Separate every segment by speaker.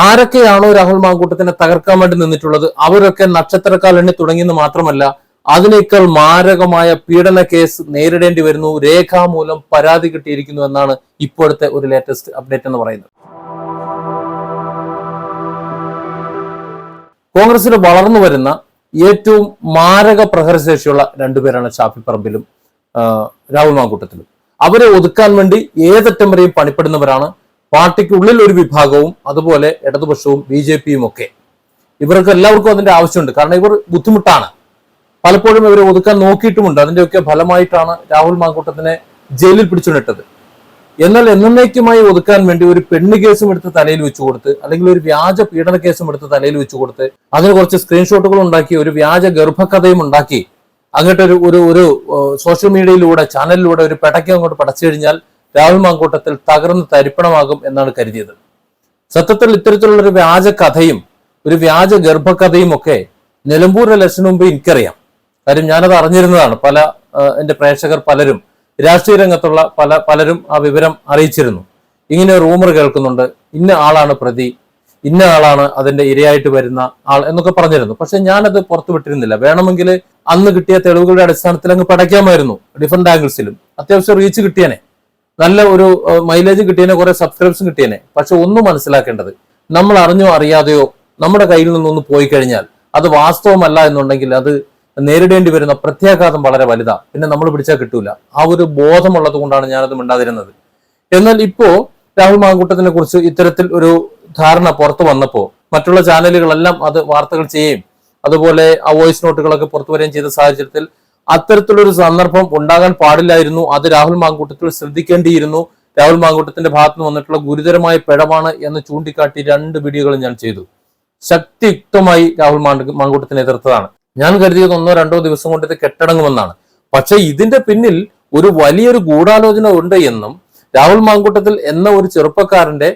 Speaker 1: ആരൊക്കെയാണോ രാഹുൽ മാങ്കൂട്ടത്തിനെ തകർക്കാൻ വേണ്ടി നിന്നിട്ടുള്ളത്? അവരൊക്കെ നക്ഷത്രക്കാൽ എണ്ണി തുടങ്ങിയെന്ന് മാത്രമല്ല അതിനേക്കാൾ മാരകമായ പീഡന കേസ് നേരിടേണ്ടി വരുന്നു. രേഖാമൂലം പരാതി കിട്ടിയിരിക്കുന്നു എന്നാണ് ഇപ്പോഴത്തെ ഒരു ലേറ്റസ്റ്റ് അപ്ഡേറ്റ് എന്ന് പറയുന്നത്. കോൺഗ്രസിൽ വളർന്നു വരുന്ന ഏറ്റവും മാരക പ്രഹരശേഷിയുള്ള രണ്ടുപേരാണ് ഷാഫി പറമ്പിലും രാഹുൽ മാങ്കൂട്ടത്തിലും. അവരെ ഒതുക്കാൻ വേണ്ടി ഏതറ്റം വരെയും പണിപ്പെടുന്നവരാണ് പാർട്ടിക്കുള്ളിൽ ഒരു വിഭാഗവും അതുപോലെ ഇടതുപക്ഷവും ബി ജെ പിയും ഒക്കെ. ഇവർക്ക് എല്ലാവർക്കും അതിന്റെ ആവശ്യമുണ്ട്. കാരണം ഇവർ ബുദ്ധിമുട്ടാണ്. പലപ്പോഴും ഇവരെ ഒതുക്കാൻ നോക്കിയിട്ടുമുണ്ട്. അതിന്റെയൊക്കെ ഫലമായിട്ടാണ് രാഹുൽ മാങ്കൂട്ടത്തിനെ ജയിലിൽ പിടിച്ചുകൊണ്ടിട്ടത് എന്നാൽ എന്നേക്കുമായി ഒതുക്കാൻ വേണ്ടി ഒരു പെണ്ണ് കേസും എടുത്ത് തലയിൽ വെച്ചു കൊടുത്ത് അല്ലെങ്കിൽ ഒരു വ്യാജ പീഡന കേസും എടുത്ത് തലയിൽ വെച്ചു കൊടുത്ത് അതിന് കുറച്ച് സ്ക്രീൻഷോട്ടുകൾ ഉണ്ടാക്കി ഒരു വ്യാജ ഗർഭകഥയും ഉണ്ടാക്കി അങ്ങോട്ട് ഒരു ഒരു ഒരു സോഷ്യൽ മീഡിയയിലൂടെ ചാനലിലൂടെ ഒരു പെടയ്ക്ക് അങ്ങോട്ട് പടച്ചു കഴിഞ്ഞാൽ രാഹുൽ മാങ്കൂട്ടത്തിൽ തകർന്ന് തരിപ്പണമാകും എന്നാണ് കരുതിയത്. സത്യത്തിൽ ഇത്തരത്തിലുള്ള ഒരു വ്യാജ കഥയും ഒരു വ്യാജ ഗർഭകഥയും ഒക്കെ നിലമ്പൂർ ഇലക്ഷന് മുമ്പ് എനിക്കറിയാം. കാര്യം ഞാനത് അറിഞ്ഞിരുന്നതാണ്. പല എന്റെ പ്രേക്ഷകർ പലരും രാഷ്ട്രീയ രംഗത്തുള്ള പല പലരും ആ വിവരം അറിയിച്ചിരുന്നു. ഇങ്ങനെ റൂമർ കേൾക്കുന്നുണ്ട് ഇന്ന ആളാണ് പ്രതി ഇന്ന ആളാണ് അതിന്റെ ഇരയായിട്ട് വരുന്ന ആൾ എന്നൊക്കെ പറഞ്ഞിരുന്നു. പക്ഷെ ഞാനത് പുറത്തു വിട്ടിരുന്നില്ല. വേണമെങ്കിൽ അന്ന് കിട്ടിയ തെളിവുകളുടെ അടിസ്ഥാനത്തിൽ അങ്ങ് പടയ്ക്കാമായിരുന്നു ഡിഫറെന്റ് ആംഗിൾസിലും. അത്യാവശ്യം റീച്ച് കിട്ടിയനെ. നല്ല ഒരു മൈലേജ് കിട്ടിയനെ കുറെ സബ്സ്ക്രൈബ്സും കിട്ടിയനെ. പക്ഷെ ഒന്നും മനസ്സിലാക്കേണ്ടത് നമ്മൾ അറിഞ്ഞോ അറിയാതെയോ നമ്മുടെ കയ്യിൽ നിന്നൊന്ന് പോയി കഴിഞ്ഞാൽ അത് വാസ്തവമല്ല എന്നുണ്ടെങ്കിൽ അത് നേരിടേണ്ടി വരുന്ന പ്രത്യാഘാതം വളരെ വലുതാ. പിന്നെ നമ്മൾ പിടിച്ചാൽ കിട്ടൂല. ആ ഒരു ബോധമുള്ളത് കൊണ്ടാണ് ഞാനത് മിണ്ടാതിരുന്നത്. എന്നാൽ ഇപ്പോ രാഹുൽ മാങ്കൂട്ടത്തിനെ കുറിച്ച് ഇത്തരത്തിൽ ഒരു ധാരണ പുറത്തു വന്നപ്പോ മറ്റുള്ള ചാനലുകളെല്ലാം അത് വാർത്തകൾ ചെയ്യുകയും അതുപോലെ ആ വോയിസ് നോട്ടുകളൊക്കെ പുറത്തു വരികയും ചെയ്ത സാഹചര്യത്തിൽ അത്തരത്തിലൊരു സന്ദർഭം ഉണ്ടാകാൻ പാടില്ലായിരുന്നു. അത് രാഹുൽ മാങ്കൂട്ടത്തിൽ ശ്രദ്ധിക്കേണ്ടിയിരുന്നു. രാഹുൽ മാങ്കൂട്ടത്തിന്റെ ഭാഗത്ത് നിന്ന് വന്നിട്ടുള്ള ഗുരുതരമായ പിഴവാണ് എന്ന് ചൂണ്ടിക്കാട്ടി രണ്ട് വീഡിയോകൾ ഞാൻ ചെയ്തു. ശക്തിയുക്തമായി രാഹുൽ മാങ്ക- മാങ്കൂട്ടത്തിനെ എതിർത്തതാണ്. ഞാൻ കരുതിയത് ഒന്നോ രണ്ടോ ദിവസം കൊണ്ട് ഇത് കെട്ടടങ്ങുമെന്നാണ്. പക്ഷെ ഇതിന്റെ പിന്നിൽ ഒരു വലിയൊരു ഗൂഢാലോചന ഉണ്ട് എന്നും രാഹുൽ മാങ്കൂട്ടത്തിൽ എന്ന ഒരു ചെറുപ്പക്കാരന്റെ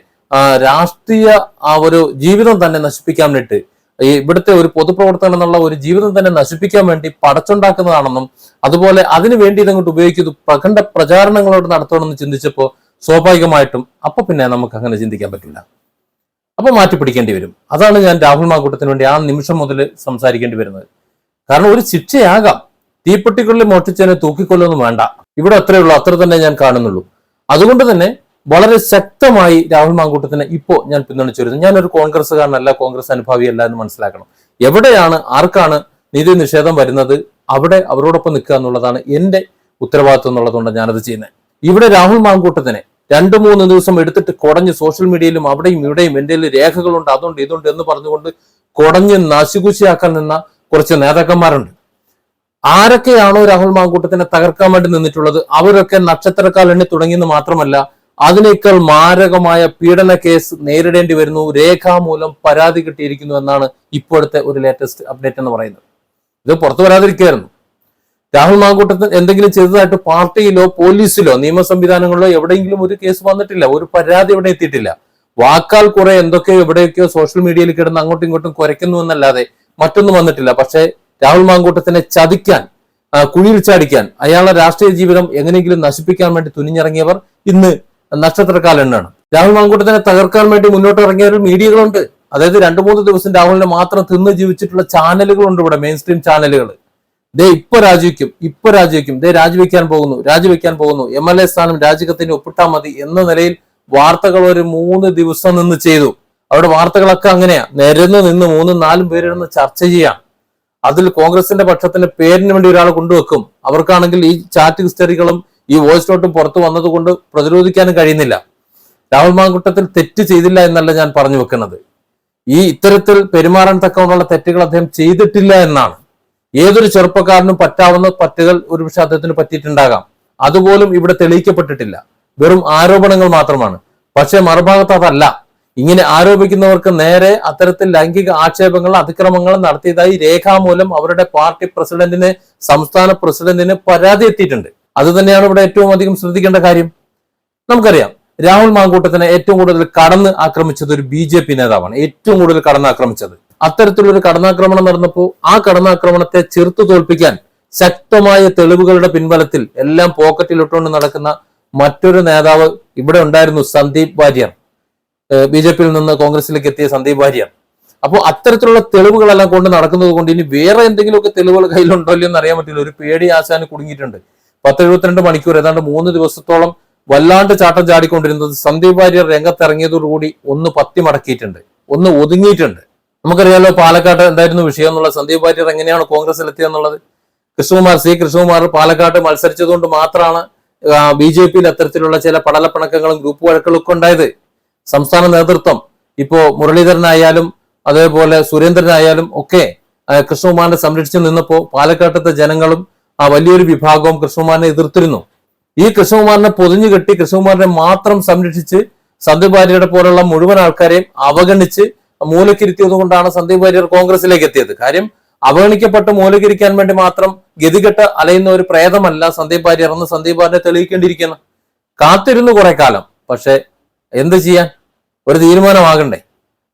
Speaker 1: രാഷ്ട്രീയ ആ ഒരു ജീവിതം തന്നെ നശിപ്പിക്കാൻ വേണ്ടിയിട്ട് ഈ ഇവിടുത്തെ ഒരു പൊതുപ്രവർത്തകൻ എന്നുള്ള ഒരു ജീവിതം തന്നെ നശിപ്പിക്കാൻ വേണ്ടി പടച്ചുണ്ടാക്കുന്നതാണെന്നും അതുപോലെ അതിനു വേണ്ടി ഇതങ്ങോട്ട് ഉപയോഗിക്കുന്നു പ്രഖണ്ഡ പ്രചാരണങ്ങളോട് നടത്തണമെന്ന് ചിന്തിച്ചപ്പോൾ സ്വാഭാവികമായിട്ടും അപ്പൊ പിന്നെ നമുക്ക് അങ്ങനെ ചിന്തിക്കാൻ പറ്റില്ല. അപ്പൊ മാറ്റി പിടിക്കേണ്ടി വരും. അതാണ് ഞാൻ രാഹുൽ മാക്കൂട്ടത്തിന് വേണ്ടി ആ നിമിഷം മുതൽ സംസാരിക്കേണ്ടി വരുന്നത്. കാരണം ഒരു ശിക്ഷയാകാം. തീപ്പെട്ടിക്കുള്ളിൽ മോഷ്ടിച്ചതിനെ തൂക്കിക്കൊല്ലൊന്നും വേണ്ട. ഇവിടെ അത്രേ ഉള്ളൂ അത്ര തന്നെ ഞാൻ കാണുന്നുള്ളൂ. അതുകൊണ്ട് തന്നെ വളരെ ശക്തമായി രാഹുൽ മാങ്കൂട്ടത്തിനെ ഇപ്പോ ഞാൻ പിന്തുണച്ചു വരുന്നത് ഞാനൊരു കോൺഗ്രസ്സുകാരനല്ല കോൺഗ്രസ് അനുഭാവിയല്ല എന്ന് മനസ്സിലാക്കണം. എവിടെയാണ് ആർക്കാണ് നീതി നിഷേധം വരുന്നത്? അവിടെ അവരോടൊപ്പം നിൽക്കുക എന്നുള്ളതാണ് എന്റെ ഉത്തരവാദിത്വം എന്നുള്ളതുകൊണ്ട് ഞാനത് ചെയ്യുന്നത്. ഇവിടെ രാഹുൽ മാങ്കൂട്ടത്തിനെ രണ്ടു മൂന്ന് ദിവസം എടുത്തിട്ട് കുടഞ്ഞ് സോഷ്യൽ മീഡിയയിലും അവിടെയും ഇവിടെയും എന്റെ രേഖകളുണ്ട് അതുണ്ട് ഇതുണ്ട് എന്ന് പറഞ്ഞുകൊണ്ട് കുടഞ്ഞ് നശികുശിയാക്കാൻ നിന്ന കുറച്ച് നേതാക്കന്മാരുണ്ട്. ആരൊക്കെയാണോ രാഹുൽ മാങ്കൂട്ടത്തിനെ തകർക്കാൻ വേണ്ടി നിന്നിട്ടുള്ളത്? അവരൊക്കെ നക്ഷത്രക്കാലെണ്ണി തുടങ്ങിയെന്ന് മാത്രമല്ല അതിനേക്കാൾ മാരകമായ പീഡന കേസ് നേരിടേണ്ടി വരുന്നു. രേഖാമൂലം പരാതി കിട്ടിയിരിക്കുന്നു എന്നാണ് ഇപ്പോഴത്തെ ഒരു ലേറ്റസ്റ്റ് അപ്ഡേറ്റ് എന്ന് പറയുന്നത്. ഇത് പുറത്തു വരാതിരിക്കുകയായിരുന്നു. രാഹുൽ മാങ്കൂട്ടത്തിന് എന്തെങ്കിലും ചെയ്തതായിട്ട് പാർട്ടിയിലോ പോലീസിലോ നിയമ സംവിധാനങ്ങളിലോ എവിടെയെങ്കിലും ഒരു കേസ് വന്നിട്ടില്ല. ഒരു പരാതി ഇവിടെ എത്തിയിട്ടില്ല. വാക്കാൽ കുറെ എന്തൊക്കെയോ എവിടെയൊക്കെയോ സോഷ്യൽ മീഡിയയിൽ കിടന്ന് അങ്ങോട്ടും ഇങ്ങോട്ടും കുരയ്ക്കുന്നു എന്നല്ലാതെ മറ്റൊന്നും വന്നിട്ടില്ല. പക്ഷേ രാഹുൽ മാങ്കൂട്ടത്തിനെ ചതിക്കാൻ കുഴിയിൽ ചാടിക്കാൻ അയാളുടെ രാഷ്ട്രീയ ജീവിതം എങ്ങനെയെങ്കിലും നശിപ്പിക്കാൻ വേണ്ടി തുനിഞ്ഞിറങ്ങിയവർ ഇന്ന് നക്ഷത്രക്കാലെണ്ണാണ് രാഹുൽ മാങ്കൂട്ടത്തിനെ തകർക്കാൻ വേണ്ടി മുന്നോട്ട് ഇറങ്ങിയ മീഡിയകളുണ്ട്. അതായത് രണ്ടു മൂന്ന് ദിവസം രാഹുലിനെ മാത്രം തിന്ന് ജീവിച്ചിട്ടുള്ള ചാനലുകളുണ്ട് ഇവിടെ മെയിൻ സ്ട്രീം ചാനലുകൾ ദേ ഇപ്പൊ രാജിവെക്കും ഇപ്പൊ രാജിവെക്കും. ദേ രാജിവെക്കാൻ പോകുന്നു രാജിവെക്കാൻ പോകുന്നു. എം എൽ എ സ്ഥാനം രാജിക്കത്തിന് ഒപ്പിട്ടാൽ മതി എന്ന നിലയിൽ വാർത്തകൾ ഒരു മൂന്ന് ദിവസം നിന്ന് ചെയ്തു. അവിടെ വാർത്തകളൊക്കെ അങ്ങനെയാ. നിരന്ന് നിന്ന് മൂന്നും നാലും പേരിടുന്ന് ചർച്ച ചെയ്യാം. അതിൽ കോൺഗ്രസിന്റെ പക്ഷത്തിന്റെ പേരിന് വേണ്ടി ഒരാൾ കൊണ്ടുവെക്കും. അവർക്കാണെങ്കിൽ ഈ ചാറ്റ് ഹിസ്റ്ററികളും ഈ വോയിസ് നോട്ടും പുറത്തു വന്നതുകൊണ്ട് പ്രതിരോധിക്കാനും കഴിയുന്നില്ല. രാഹുൽ മാങ്കുട്ടത്തിൽ തെറ്റ് ചെയ്തില്ല എന്നല്ല ഞാൻ പറഞ്ഞു വെക്കുന്നത്. ഈ ഇത്തരത്തിൽ പെരുമാറാൻ തക്കവണ്ണുള്ള തെറ്റുകൾ അദ്ദേഹം ചെയ്തിട്ടില്ല എന്നാണ്. ഏതൊരു ചെറുപ്പക്കാരനും പറ്റാവുന്ന പറ്റുകൾ ഒരുപക്ഷെ അദ്ദേഹത്തിന് പറ്റിയിട്ടുണ്ടാകാം. അതുപോലും ഇവിടെ തെളിയിക്കപ്പെട്ടിട്ടില്ല. വെറും ആരോപണങ്ങൾ മാത്രമാണ്. പക്ഷേ മറുഭാഗത്ത് അതല്ല. ഇങ്ങനെ ആരോപിക്കുന്നവർക്ക് നേരെ അത്തരത്തിൽ ലൈംഗിക ആക്ഷേപങ്ങൾ അതിക്രമങ്ങൾ നടത്തിയതായി രേഖാമൂലം അവരുടെ പാർട്ടി പ്രസിഡന്റിന് സംസ്ഥാന പ്രസിഡന്റിന് പരാതി എത്തിയിട്ടുണ്ട് അത് തന്നെയാണ് ഇവിടെ ഏറ്റവും അധികം ശ്രദ്ധിക്കേണ്ട കാര്യം. നമുക്കറിയാം രാഹുൽ മാങ്കൂട്ടത്തിനെ ഏറ്റവും കൂടുതൽ കടന്ന് ആക്രമിച്ചത് ഒരു ബി ജെ പി നേതാവാണ്. ഏറ്റവും കൂടുതൽ കടന്നാക്രമിച്ചത്. അത്തരത്തിലൊരു കടന്നാക്രമണം നടന്നപ്പോൾ ആ കടന്നാക്രമണത്തെ ചെറുത്തു തോൽപ്പിക്കാൻ ശക്തമായ തെളിവുകളുടെ പിൻബലത്തിൽ എല്ലാം പോക്കറ്റിലിട്ടുകൊണ്ട് നടക്കുന്ന മറ്റൊരു നേതാവ് ഇവിടെ ഉണ്ടായിരുന്നു സന്ദീപ് വാര്യർ. ബി ജെ പിയിൽ നിന്ന് കോൺഗ്രസിലേക്ക് എത്തിയ സന്ദീപ് വാര്യർ. അപ്പോൾ അത്തരത്തിലുള്ള തെളിവുകളെല്ലാം കൊണ്ട് നടക്കുന്നത് കൊണ്ട് ഇനി വേറെ എന്തെങ്കിലുമൊക്കെ തെളിവുകൾ കയ്യിലുണ്ടോ എന്ന് അറിയാൻ പറ്റില്ല. ഒരു പേടി ആശാന് കുടുങ്ങിയിട്ടുണ്ട്. പത്ത് എഴുപത്തിരണ്ട് മണിക്കൂർ ഏതാണ്ട് മൂന്ന് ദിവസത്തോളം വല്ലാണ്ട് ചാട്ടം ചാടിക്കൊണ്ടിരുന്നത് സന്ദീപ് വാര്യർ രംഗത്തിറങ്ങിയതോടുകൂടി ഒന്ന് പത്തി മടക്കിയിട്ടുണ്ട് ഒന്ന് ഒതുങ്ങിയിട്ടുണ്ട്. നമുക്കറിയാലോ പാലക്കാട്ട് എന്തായിരുന്നു വിഷയം എന്നുള്ളത് സന്ദീപ് വാര്യർ എങ്ങനെയാണ് കോൺഗ്രസിൽ എത്തിയെന്നുള്ളത് കൃഷ്ണകുമാർ സി കൃഷ്ണകുമാർ പാലക്കാട്ട് മത്സരിച്ചതുകൊണ്ട് മാത്രമാണ് ബി ജെ പിയിൽ അത്തരത്തിലുള്ള ചില പടലപ്പിണക്കങ്ങളും ഗ്രൂപ്പ് വഴക്കുകളും ഒക്കെ ഉണ്ടായത്. സംസ്ഥാന നേതൃത്വം ഇപ്പോ മുരളീധരനായാലും അതേപോലെ സുരേന്ദ്രനായാലും ഒക്കെ കൃഷ്ണകുമാറിനെ സംരക്ഷിച്ചു നിന്നപ്പോ പാലക്കാട്ടത്തെ ജനങ്ങളും ആ വലിയൊരു വിഭാഗവും കൃഷ്ണകുമാറിനെ എതിർത്തിരുന്നു. ഈ കൃഷ്ണകുമാറിനെ പൊതിഞ്ഞു കെട്ടി കൃഷ്ണകുമാറിനെ മാത്രം സംരക്ഷിച്ച് സന്ദീപ് വാര്യരുടെ പോലുള്ള മുഴുവൻ ആൾക്കാരെയും അവഗണിച്ച് മൂലക്കിരുത്തിയത് കൊണ്ടാണ് സന്ദീപ് വാര്യർ കോൺഗ്രസിലേക്ക് എത്തിയത്. കാര്യം അവഗണിക്കപ്പെട്ട് മൂലക്കിരിക്കാൻ വേണ്ടി മാത്രം ഗതികെട്ട് അലയുന്ന ഒരു പ്രേതമല്ല സന്ദീപ് വാര്യർ എന്ന് സന്ദീപ് വാര്യരെ തെളിയിക്കേണ്ടിയിരിക്കുന്നു. കാത്തിരുന്നു കുറെ കാലം. പക്ഷെ എന്ത് ചെയ്യാൻ? ഒരു തീരുമാനമാകണ്ടേ.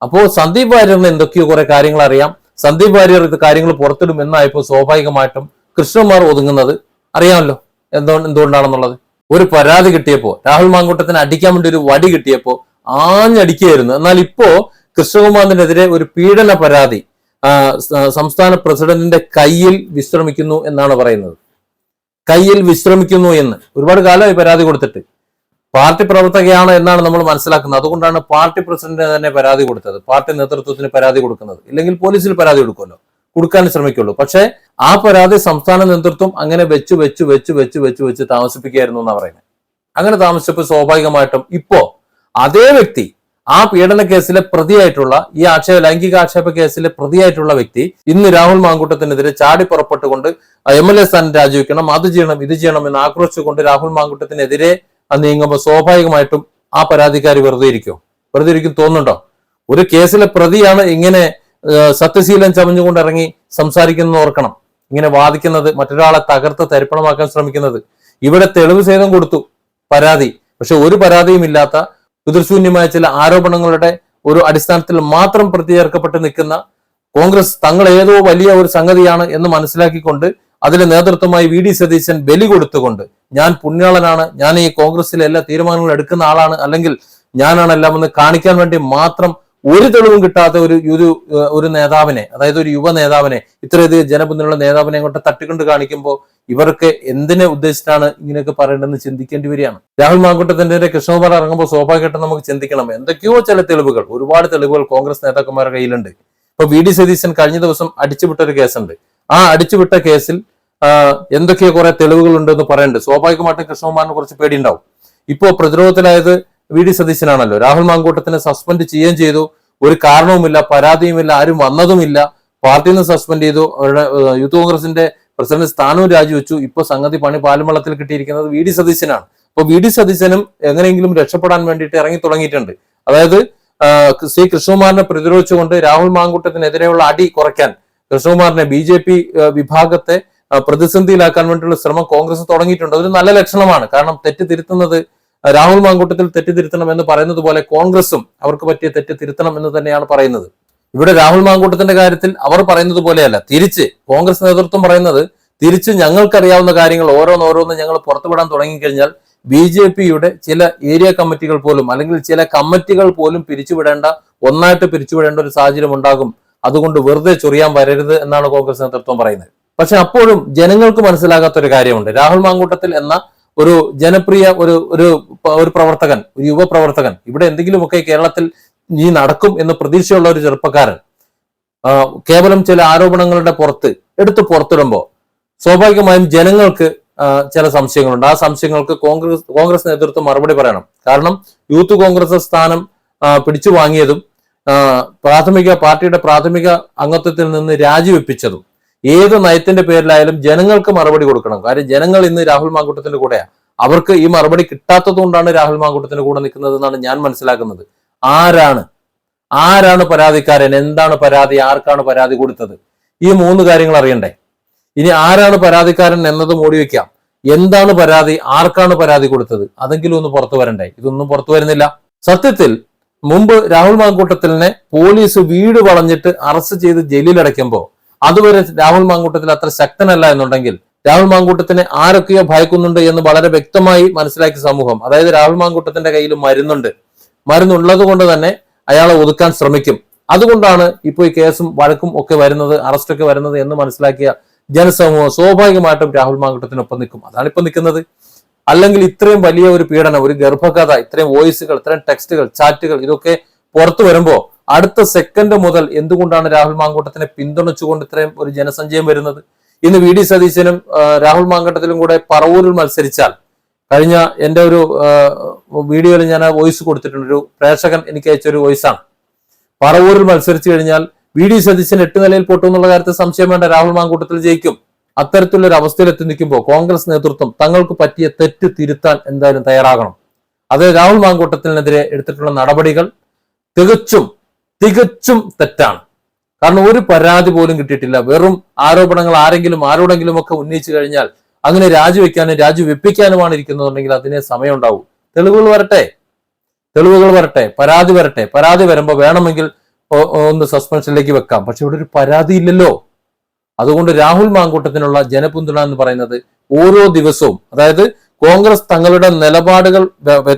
Speaker 1: അപ്പോ സന്ദീപ് വാര്യറിന് എന്തൊക്കെയോ കുറെ കാര്യങ്ങൾ അറിയാം സന്ദീപ് വാര്യർ ഇത് കാര്യങ്ങൾ പുറത്തിടും എന്നായപ്പോൾ സ്വാഭാവികമായിട്ടും കൃഷ്ണകുമാർ ഒതുങ്ങുന്നത് അറിയാമല്ലോ എന്തോ എന്തുകൊണ്ടാണെന്നുള്ളത്. ഒരു പരാതി കിട്ടിയപ്പോ രാഹുൽ മാങ്കൂട്ടത്തിന് അടിക്കാൻ വേണ്ടി ഒരു വടി കിട്ടിയപ്പോ ആഞ്ഞടിക്കുകയായിരുന്നു. എന്നാൽ ഇപ്പോ കൃഷ്ണകുമാറിനെതിരെ ഒരു പീഡന പരാതി സംസ്ഥാന പ്രസിഡന്റിന്റെ കയ്യിൽ വിശ്രമിക്കുന്നു എന്നാണ് പറയുന്നത്. കയ്യിൽ വിശ്രമിക്കുന്നു എന്ന്. ഒരുപാട് കാലമായി പരാതി കൊടുത്തിട്ട്. പാർട്ടി പ്രവർത്തകയാണ് എന്നാണ് നമ്മൾ മനസ്സിലാക്കുന്നത്. അതുകൊണ്ടാണ് പാർട്ടി പ്രസിഡന്റിന് തന്നെ പരാതി കൊടുത്തത്. പാർട്ടി നേതൃത്വത്തിന് പരാതി കൊടുക്കുന്നത്. ഇല്ലെങ്കിൽ പോലീസിൽ പരാതി കൊടുക്കുമല്ലോ. കൊടുക്കാൻ ശ്രമിക്കുള്ളൂ. പക്ഷേ ആ പരാതി സംസ്ഥാന നേതൃത്വം അങ്ങനെ വെച്ച് വെച്ച് വെച്ച് വെച്ച് വെച്ച് വെച്ച് താമസിപ്പിക്കുകയായിരുന്നു എന്നാണ് പറയുന്നത്. അങ്ങനെ താമസിച്ചപ്പോൾ സ്വാഭാവികമായിട്ടും ഇപ്പോ അതേ വ്യക്തി ആ പീഡന കേസിലെ പ്രതിയായിട്ടുള്ള ഈ ആക്ഷേപ ലൈംഗിക ആക്ഷേപ കേസിലെ പ്രതിയായിട്ടുള്ള വ്യക്തി ഇന്ന് രാഹുൽ മാങ്കൂട്ടത്തിനെതിരെ ചാടി പുറപ്പെട്ടുകൊണ്ട് എം എൽ എ സ്ഥാനം രാജിവെക്കണം അത് ചെയ്യണം ഇത് ചെയ്യണം എന്ന് ആക്രോശിച്ചുകൊണ്ട് രാഹുൽ മാങ്കൂട്ടത്തിനെതിരെ നീങ്ങുമ്പോൾ സ്വാഭാവികമായിട്ടും ആ പരാതിക്കാരി വെറുതെ ഇരിക്കും. വെറുതെ ഇരിക്കും തോന്നുന്നുണ്ടോ? ഒരു കേസിലെ പ്രതിയാണ് ഇങ്ങനെ സത്യശീലം ചമഞ്ഞുകൊണ്ട് ഇറങ്ങി സംസാരിക്കുന്നത് ഓർക്കണം. ഇങ്ങനെ വാദിക്കുന്നത് മറ്റൊരാളെ തകർത്ത് തരിപ്പണമാക്കാൻ ശ്രമിക്കുന്നത്. ഇവിടെ തെളിവ് സേതം കൊടുത്തു. പരാതി. പക്ഷെ ഒരു പരാതിയും ഇല്ലാത്ത പിതൃശൂന്യമായ ചില ആരോപണങ്ങളുടെ ഒരു അടിസ്ഥാനത്തിൽ മാത്രം പ്രതിചേർക്കപ്പെട്ട് നിൽക്കുന്ന കോൺഗ്രസ് തങ്ങൾ ഏതോ വലിയ ഒരു സംഗതിയാണ് എന്ന് മനസ്സിലാക്കിക്കൊണ്ട് അതിലെ നേതൃത്വമായി വി ഡി സതീശൻ ബലി കൊടുത്തുകൊണ്ട് ഞാൻ പുണ്യാളനാണ് ഞാൻ ഈ കോൺഗ്രസിലെ എല്ലാ തീരുമാനങ്ങളും എടുക്കുന്ന ആളാണ് അല്ലെങ്കിൽ ഞാനാണ് എല്ലാം എന്ന് കാണിക്കാൻ വേണ്ടി മാത്രം ഒരു തെളിവും കിട്ടാത്ത ഒരു ഒരു ഒരു നേതാവിനെ അതായത് ഒരു യുവ നേതാവിനെ ഇത്രയധികം ജനപിന്തുണയുള്ള നേതാവിനെ കൊണ്ട് തട്ടിക്കൊണ്ട് കാണിക്കുമ്പോൾ ഇവർക്ക് എന്തിനെ ഉദ്ദേശിച്ചാണ് ഇങ്ങനെയൊക്കെ പറയേണ്ടതെന്ന് ചിന്തിക്കേണ്ടി വരികയാണ്. രാഹുൽ മാങ്കുട്ടത്തിന്റെ കൃഷ്ണകുമാർ ഇറങ്ങുമ്പോൾ സ്വാഭാവികമായിട്ടും നമുക്ക് ചിന്തിക്കണം. എന്തൊക്കെയോ ചില തെളിവുകൾ ഒരുപാട് തെളിവുകൾ കോൺഗ്രസ് നേതാക്കന്മാരുടെ കയ്യിലുണ്ട്. ഇപ്പൊ വി. ഡി. സതീശൻ കഴിഞ്ഞ ദിവസം അടിച്ചുവിട്ട ഒരു കേസുണ്ട്. ആ അടിച്ചുവിട്ട കേസിൽ എന്തൊക്കെയോ കുറെ തെളിവുകൾ ഉണ്ടെന്ന് പറയുന്നുണ്ട് സ്വാഭാവികമായിട്ടും കൃഷ്ണകുമാറിന് കുറച്ച് പേടി ഉണ്ടാവും ഇപ്പോ പ്രതിരോധത്തിലായത് വി ഡി സതീശനാണല്ലോ. രാഹുൽ മാങ്കൂട്ടത്തിനെ സസ്പെൻഡ് ചെയ്യുകയും ചെയ്തു. ഒരു കാരണവുമില്ല പരാതിയുമില്ല ആരും വന്നതുമില്ല. പാർട്ടിയിൽ നിന്ന് സസ്പെൻഡ് ചെയ്തു. അവരുടെ യൂത്ത് കോൺഗ്രസിന്റെ പ്രസിഡന്റ് സ്ഥാനവും രാജിവെച്ചു. ഇപ്പൊ സംഗതി പണി പാലുമള്ളത്തിൽ കിട്ടിയിരിക്കുന്നത് വി ഡി സതീശനാണ്. അപ്പൊ വി ഡി സതീശനും എങ്ങനെയെങ്കിലും രക്ഷപ്പെടാൻ വേണ്ടിയിട്ട് ഇറങ്ങി തുടങ്ങിയിട്ടുണ്ട്. അതായത് സി കൃഷ്ണകുമാറിനെ പ്രതിരോധിച്ചുകൊണ്ട് രാഹുൽ മാങ്കൂട്ടത്തിനെതിരെയുള്ള അടി കുറയ്ക്കാൻ കൃഷ്ണകുമാറിനെ ബി ജെ പി വിഭാഗത്തെ പ്രതിസന്ധിയിലാക്കാൻ വേണ്ടിയുള്ള ശ്രമം കോൺഗ്രസ് തുടങ്ങിയിട്ടുണ്ട്. അതൊരു നല്ല ലക്ഷണമാണ്. കാരണം തെറ്റ് തിരുത്തുന്നത് രാഹുൽ മാങ്കൂട്ടത്തിൽ തെറ്റ് തിരുത്തണം എന്ന് പറയുന്നത് പോലെ കോൺഗ്രസും അവർക്ക് പറ്റിയ തെറ്റ് തിരുത്തണം എന്ന് തന്നെയാണ് പറയുന്നത്. ഇവിടെ രാഹുൽ മാങ്കൂട്ടത്തിന്റെ കാര്യത്തിൽ അവർ പറയുന്നത് പോലെയല്ല. തിരിച്ച് കോൺഗ്രസ് നേതൃത്വം പറയുന്നത് തിരിച്ച് ഞങ്ങൾക്കറിയാവുന്ന കാര്യങ്ങൾ ഓരോന്നോരോന്ന് ഞങ്ങൾ പുറത്തുവിടാൻ തുടങ്ങിക്കഴിഞ്ഞാൽ ബി ജെ പിയുടെ ചില ഏരിയ കമ്മിറ്റികൾ പോലും അല്ലെങ്കിൽ ചില കമ്മിറ്റികൾ പോലും പിരിച്ചുവിടേണ്ട ഒന്നായിട്ട് പിരിച്ചുവിടേണ്ട ഒരു സാഹചര്യം ഉണ്ടാകും. അതുകൊണ്ട് വെറുതെ ചൊറിയാൻ വരരുത് എന്നാണ് കോൺഗ്രസ് നേതൃത്വം പറയുന്നത്. പക്ഷെ അപ്പോഴും ജനങ്ങൾക്ക് മനസ്സിലാകാത്ത ഒരു കാര്യമുണ്ട്. രാഹുൽ മാങ്കൂട്ടത്തിൽ എന്ന ഒരു ജനപ്രിയ ഒരു ഒരു ഒരു പ്രവർത്തകൻ ഒരു യുവ പ്രവർത്തകൻ ഇവിടെ എന്തെങ്കിലുമൊക്കെ കേരളത്തിൽ നീ നടക്കും എന്ന് പ്രതീക്ഷയുള്ള ഒരു ചെറുപ്പക്കാരൻ കേവലം ചില ആരോപണങ്ങളുടെ പുറത്ത് എടുത്ത് പുറത്തിടുമ്പോൾ സ്വാഭാവികമായും ജനങ്ങൾക്ക് ചില സംശയങ്ങളുണ്ട്. ആ സംശയങ്ങൾക്ക് കോൺഗ്രസ് കോൺഗ്രസ് നേതൃത്വം മറുപടി പറയണം. കാരണം യൂത്ത് കോൺഗ്രസ് സ്ഥാനം പിടിച്ചു വാങ്ങിയതും പ്രാഥമിക പാർട്ടിയുടെ പ്രാഥമിക അംഗത്വത്തിൽ നിന്ന് രാജിവെപ്പിച്ചതും ഏത് നയത്തിന്റെ പേരിലായാലും ജനങ്ങൾക്ക് മറുപടി കൊടുക്കണം. കാര്യം ജനങ്ങൾ ഇന്ന് രാഹുൽ മാങ്കൂട്ടത്തിന്റെ കൂടെയാ. അവർക്ക് ഈ മറുപടി കിട്ടാത്തത് കൊണ്ടാണ് രാഹുൽ മാങ്കൂട്ടത്തിന്റെ കൂടെ നിൽക്കുന്നത് എന്നാണ് ഞാൻ മനസ്സിലാക്കുന്നത്. ആരാണ്? ആരാണ് പരാതിക്കാരൻ? എന്താണ് പരാതി? ആർക്കാണ് പരാതി കൊടുത്തത്? ഈ മൂന്ന് കാര്യങ്ങൾ അറിയണ്ടേ? ഇനി ആരാണ് പരാതിക്കാരൻ എന്നത് മൂടി വെക്കാം. എന്താണ് പരാതി? ആർക്കാണ് പരാതി കൊടുത്തത്? അതെങ്കിലും ഒന്ന് പുറത്തു വരണ്ടേ? ഇതൊന്നും പുറത്തു വരുന്നില്ല. സത്യത്തിൽ മുമ്പ് രാഹുൽ മാങ്കൂട്ടത്തിലിനെ പോലീസ് വീട് വളഞ്ഞിട്ട് അറസ്റ്റ് ചെയ്ത് ജയിലിലടയ്ക്കുമ്പോൾ അതുവരെ രാഹുൽ മാങ്കൂട്ടത്തിൽ അത്ര ശക്തനല്ല എന്നുണ്ടെങ്കിൽ രാഹുൽ മാങ്കൂട്ടത്തിനെ ആരൊക്കെയോ ഭയക്കുന്നുണ്ട് എന്ന് വളരെ വ്യക്തമായി മനസ്സിലാക്കിയ സമൂഹം അതായത് രാഹുൽ മാങ്കൂട്ടത്തിന്റെ കയ്യിൽ മരുന്നുണ്ട്. മരുന്നുള്ളത് കൊണ്ട് തന്നെ അയാളെ ഒതുക്കാൻ ശ്രമിക്കും. അതുകൊണ്ടാണ് ഇപ്പോൾ ഈ കേസും വഴക്കും ഒക്കെ വരുന്നത് അറസ്റ്റൊക്കെ വരുന്നത് എന്ന് മനസ്സിലാക്കിയ ജനസമൂഹം സ്വാഭാവികമായിട്ടും രാഹുൽ മാങ്കൂട്ടത്തിനൊപ്പം നിൽക്കും. അതാണ് ഇപ്പൊ നിൽക്കുന്നത്. അല്ലെങ്കിൽ ഇത്രയും വലിയ ഒരു പീഡനം ഒരു ഗർഭകഥ ഇത്രയും വോയിസുകൾ ഇത്രയും ടെക്സ്റ്റുകൾ ചാറ്റുകൾ ഇതൊക്കെ പുറത്തു വരുമ്പോ അടുത്ത സെക്കൻഡ് മുതൽ എന്തുകൊണ്ടാണ് രാഹുൽ മാങ്കൂട്ടത്തിനെ പിന്തുണച്ചുകൊണ്ട് ഇത്രയും ഒരു ജനസഞ്ചയം വരുന്നത്? ഇന്ന് വി ഡി സതീശനും രാഹുൽ മാങ്കട്ടത്തിലും കൂടെ പറവൂരിൽ മത്സരിച്ചാൽ കഴിഞ്ഞ എന്റെ ഒരു വീഡിയോയിൽ ഞാൻ വോയിസ് കൊടുത്തിട്ടുണ്ട്. ഒരു പ്രേക്ഷകൻ എനിക്ക് അയച്ചൊരു വോയിസാണ് പറവൂരിൽ മത്സരിച്ചു കഴിഞ്ഞാൽ വി ഡി സതീശൻ എട്ട് നിലയിൽ പൊട്ടും എന്നുള്ള കാര്യത്തിൽ സംശയം വേണ്ട. രാഹുൽ മാങ്കൂട്ടത്തിൽ ജയിക്കും. അത്തരത്തിലുള്ള ഒരു അവസ്ഥയിൽ എത്തി നിൽക്കുമ്പോൾ കോൺഗ്രസ് നേതൃത്വം തങ്ങൾക്ക് പറ്റിയ തെറ്റ് തിരുത്താൻ എന്തായാലും തയ്യാറാകണം. അത് രാഹുൽ മാങ്കൂട്ടത്തിനെതിരെ എടുത്തിട്ടുള്ള നടപടികൾ തികച്ചും തികച്ചും തെറ്റാണ്. കാരണം ഒരു പരാതി പോലും കിട്ടിയിട്ടില്ല. വെറും ആരോപണങ്ങൾ ആരെങ്കിലും ആരോടെങ്കിലും ഒക്കെ ഉന്നയിച്ചു കഴിഞ്ഞാൽ അങ്ങനെ രാജിവെക്കാനും രാജിവെപ്പിക്കാനുമാണ് ഇരിക്കുന്നതുണ്ടെങ്കിൽ സമയം ഉണ്ടാവും തെളിവുകൾ വരട്ടെ. തെളിവുകൾ വരട്ടെ. പരാതി വരട്ടെ. പരാതി വരുമ്പോൾ വേണമെങ്കിൽ ഒന്ന് സസ്പെൻഷനിലേക്ക് വെക്കാം. പക്ഷെ ഇവിടെ ഒരു പരാതി ഇല്ലല്ലോ. അതുകൊണ്ട് രാഹുൽ മാങ്കൂട്ടത്തിനുള്ള ജനപിന്തുണ എന്ന് പറയുന്നത് ഓരോ ദിവസവും അതായത് കോൺഗ്രസ് തങ്ങളുടെ നിലപാടുകൾ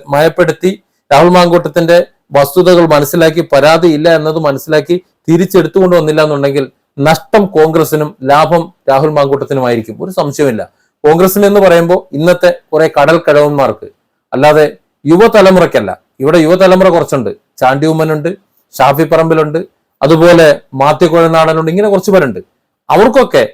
Speaker 1: മയപ്പെടുത്തി രാഹുൽ മാങ്കൂട്ടത്തിന്റെ വസ്തുതകൾ മനസ്സിലാക്കി പരാതി ഇല്ല എന്നത് മനസ്സിലാക്കി തിരിച്ചെടുത്തുകൊണ്ട് വന്നില്ല എന്നുണ്ടെങ്കിൽ നഷ്ടം കോൺഗ്രസിനും ലാഭം രാഹുൽ മാങ്കൂട്ടത്തിനുമായിരിക്കും. ഒരു സംശയമില്ല കോൺഗ്രസിന് എന്ന് പറയുമ്പോൾ ഇന്നത്തെ കുറെ കടൽ കഴവന്മാർക്ക് അല്ലാതെ യുവതലമുറയ്ക്കല്ല. ഇവിടെ യുവതലമുറ കുറച്ചുണ്ട്. ചാണ്ടി ഉമ്മനുണ്ട് ഷാഫി പറമ്പിലുണ്ട് അതുപോലെ മാത്യക്കുഴനാടനുണ്ട് ഇങ്ങനെ കുറച്ച് പേരുണ്ട്. അവർക്കൊക്കെ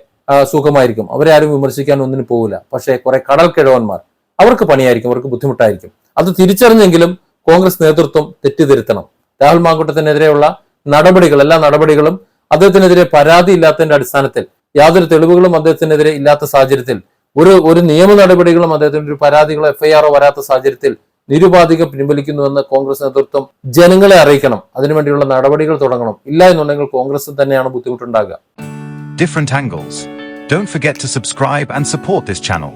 Speaker 1: സുഖമായിരിക്കും. അവരെ ആരും വിമർശിക്കാൻ ഒന്നിനും പോകില്ല പക്ഷേ കുറെ കടൽ കിഴവന്മാർ അവർക്ക് പണിയായിരിക്കും അവർക്ക് ബുദ്ധിമുട്ടായിരിക്കും. അത് തിരിച്ചറിഞ്ഞെങ്കിലും കോൺഗ്രസ് നേതൃത്വം തെറ്റിതിരുത്തണം രാഹുൽ മാങ്കൂട്ടത്തിനെതിരെയുള്ള നടപടികൾ എല്ലാ നടപടികളും അദ്ദേഹത്തിനെതിരെ പരാതി ഇല്ലാത്തതിന്റെ അടിസ്ഥാനത്തിൽ യാതൊരു തെളിവുകളും അദ്ദേഹത്തിനെതിരെ ഇല്ലാത്ത സാഹചര്യത്തിൽ ഒരു ഒരു നിയമ നടപടികളും അദ്ദേഹത്തിന്റെ ഒരു പരാതികളോ എഫ്ഐആറോ വരാത്ത സാഹചര്യത്തിൽ നിരുപാധികം പിൻവലിക്കുന്നുവെന്ന് കോൺഗ്രസ് നേതൃത്വം ജനങ്ങളെ അറിയിക്കണം അതിനുവേണ്ടിയുള്ള നടപടികൾ തുടങ്ങണം ഇല്ല എന്നുണ്ടെങ്കിൽ കോൺഗ്രസ് തന്നെയാണ് ബുദ്ധിമുട്ടുണ്ടാകുക
Speaker 2: different angles. Don't forget to subscribe and support this channel.